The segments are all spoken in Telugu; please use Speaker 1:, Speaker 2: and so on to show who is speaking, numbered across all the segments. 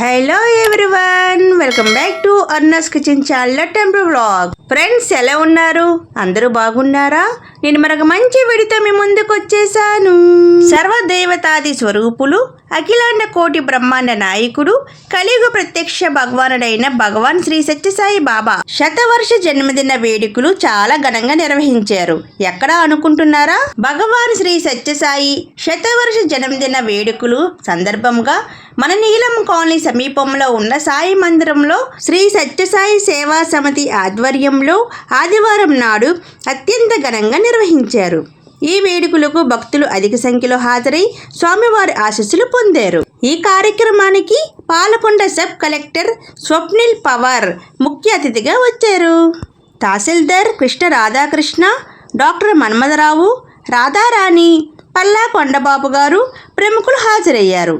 Speaker 1: Hello everyone welcome back to అర్నస్ kitchen చాలా టెంపుల్ బ్లాగ్ ఫ్రెండ్స్ ఎలా ఉన్నారు? అందరూ బాగున్నారా? నేను మరొక మంచి విడితో మీ ముందుకు వచ్చేసాను. సర్వదేవతాది స్వరూపులు అఖిలాండ కోటి బ్రహ్మాండ నాయకుడు కలియుగ ప్రత్యక్ష భగవానుడైన భగవాన్ శ్రీ సత్యసాయి బాబా శతవర్ష జన్మదిన వేడుకలు చాలా ఘనంగా నిర్వహించారు. ఎక్కడ అనుకుంటున్నారా? భగవాన్ శ్రీ సత్యసాయి శతవర్ష జన్మదిన వేడుకలు సందర్భంగా మన నీలం కాలనీ సమీపంలో ఉన్న సాయి మందిరంలో శ్రీ సత్యసాయి సేవా సమితి ఆధ్వర్యంలో ఆదివారం నాడు అత్యంత ఘనంగా నిర్వహించారు. ఈ వేడుకలకు భక్తులు అధిక సంఖ్యలో హాజరై స్వామివారి ఆశీస్సులు పొందారు. ఈ కార్యక్రమానికి పాలకొండ సబ్ కలెక్టర్ స్వప్నిల్ పవార్ ముఖ్య అతిథిగా వచ్చారు. తహసీల్దార్ కృష్ణ రాధాకృష్ణ డాక్టర్ మన్మథరావు రాధారాణి పల్లా కొండబాబు గారు ప్రముఖులు హాజరయ్యారు.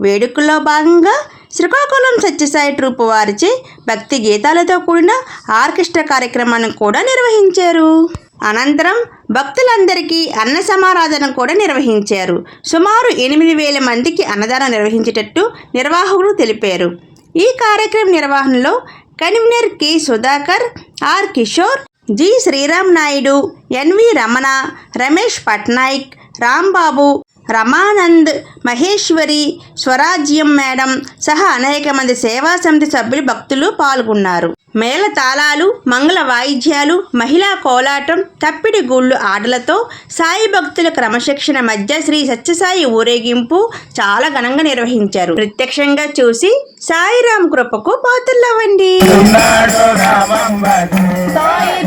Speaker 1: వేడుకల్లో భాగంగా శ్రీకాకుళం సత్యసాయి ట్రూప్ వారిచే భక్తి గీతాలతో కూడిన ఆర్కెస్ట్రా కార్యక్రమాన్ని కూడా నిర్వహించారు. అనంతరం భక్తులందరికీ అన్న సమారాధన కూడా నిర్వహించారు. సుమారు ఎనిమిది వేల మందికి అన్నదానం నిర్వహించేటట్టు నిర్వాహకులు తెలిపారు. ఈ కార్యక్రమ నిర్వహణలో convener K. Sudhakar R. Kishore G. Sriram Naidu N V Ramana Ramesh Patnaik Rambabu Ramanand Maheshwari Swarajyam madam సహా అనేక మంది సేవా సమితి సభ్యులు భక్తులు పాల్గొన్నారు. మేళ తాళాలు మంగళ వాయిద్యాలు మహిళా కోలాటం తప్పిడి గుళ్ళు ఆటలతో సాయి భక్తుల క్రమశిక్షణ మధ్య శ్రీ సత్యసాయి ఊరేగింపు చాలా ఘనంగా నిర్వహించారు. ప్రత్యక్షంగా చూసి సాయిరాం కృపకు పాత్రలవ్వండి.
Speaker 2: సాయి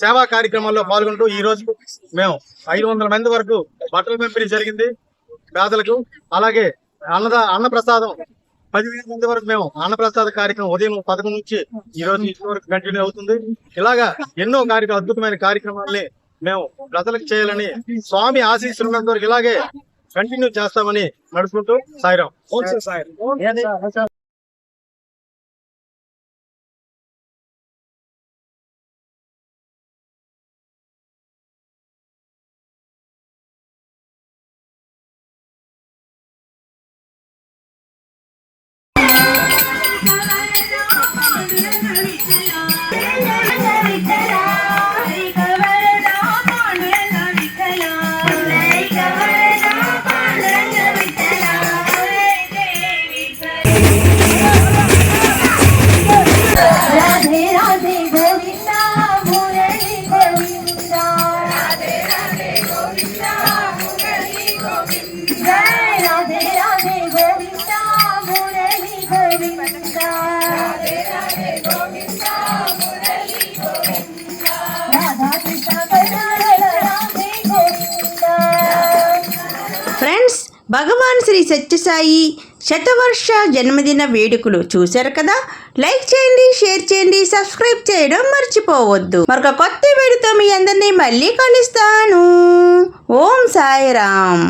Speaker 3: సేవా కార్యక్రమాల్లో పాల్గొంటూ ఈ రోజు మేము ఐదు వందల మంది వరకు బట్టల పంపిణీ జరిగింది పేదలకు. అలాగే అన్నద అన్న ప్రసాదం పదివేల మంది వరకు మేము అన్నప్రసాద కార్యక్రమం ఉదయం పదకొండు నుంచి ఈ రోజు ఇంటి వరకు కంటిన్యూ అవుతుంది. ఇలాగా ఎన్నో కార్యక్రమ అద్భుతమైన కార్యక్రమాల్ని మేము ప్రజలకు చేయాలని స్వామి ఆశీస్సులు ఉన్నంత వరకు ఇలాగే కంటిన్యూ చేస్తామని నడుచుకుంటూ సాయిరాం.
Speaker 1: ఫ్రెండ్స్ భగవాన్ శ్రీ సత్యసాయి శతవర్ష జన్మదిన వేడుకలు చూశారు కదా? లైక్ చేయండి షేర్ చేయండి సబ్స్క్రైబ్ చేయడం మర్చిపోవద్దు. మరొక కొత్త వీడితో మీ అందరినీ మళ్ళీ కలుస్తాను. ఓం సాయిరామ్.